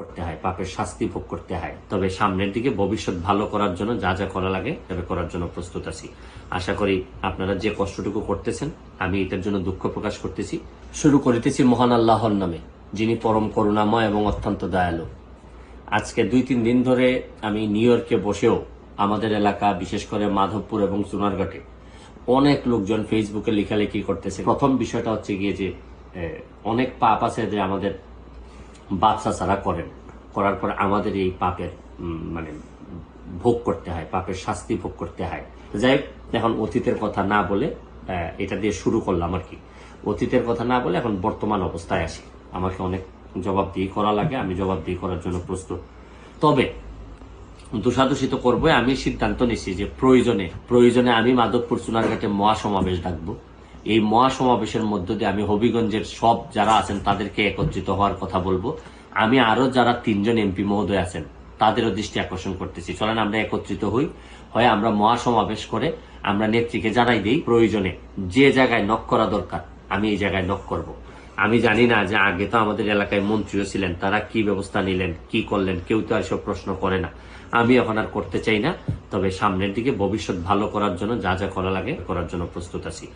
করতে হয়, পাপের শাস্তি ভোগ করতে হয়। তবে সামনের দিকে ভবিষ্যৎ ভালো করার জন্য যা যা করা লাগে তবে করার জন্য প্রস্তুত আছি। আশা করি আপনারা যে কষ্টটুকু করতেছেন, আমি এটার জন্য দুঃখ প্রকাশ করতেছি। শুরু করিতেছি মহান আল্লাহর নামে, যিনি পরম করুণাময় এবং অত্যন্ত দয়ালু। আজকে দুই তিন দিন ধরে আমি নিউ ইয়র্কে বসেও আমাদের এলাকা, বিশেষ করে মাধবপুর এবং সোনারঘাটে অনেক লোকজন ফেসবুকে লেখালেখি করতেছে। প্রথম বিষয়টা হচ্ছে গিয়ে যে অনেক পাপ আছে যে আমাদের বাচ্চা ছাড়া করেন। করার পর আমাদের এই পাপের মানে ভোগ করতে হয়, পাপের শাস্তি ভোগ করতে হয়। যাই এখন অতীতের কথা না বলে এটা দিয়ে শুরু করলাম আর কি। অতীতের কথা না বলে এখন বর্তমান অবস্থায় আসি। আমাকে অনেক জবাবদিহি করা লাগে, আমি জবাবদিহি করার জন্য প্রস্তুত। তবে দোষাদোষী তো করব, আমি সিদ্ধান্ত নিচ্ছি যে প্রয়োজনে প্রয়োজনে আমি মাধবপুর চুনারঘাটে মহাসমাবেশ ডাকবো। এই মহাসমাবেশের মধ্য দিয়ে আমি হবিগঞ্জের সব যারা আছেন তাদেরকে একত্রিত হওয়ার কথা বলব। আমি আরও যারা তিনজন এমপি মহোদয় আছেন, তাদেরও দৃষ্টি আকর্ষণ করতেছি। চলেন আমরা একত্রিত হই, হয় আমরা মহাসমাবেশ করে আমরা নেত্রীকে জানাই দিই প্রয়োজনে যে জায়গায় নক করা দরকার, আমি এই জায়গায় নক করব। আমি জানি না যে আগে তো আমাদের এলাকায় মন্ত্রীও ছিলেন, তারা কি ব্যবস্থা নিলেন, কি করলেন, কেউ তো আর সব প্রশ্ন করে না। আমি এখন আর করতে চাই না, তবে সামনের দিকে ভবিষ্যৎ ভালো করার জন্য যা যা করা লাগে করার জন্য প্রস্তুত আছি।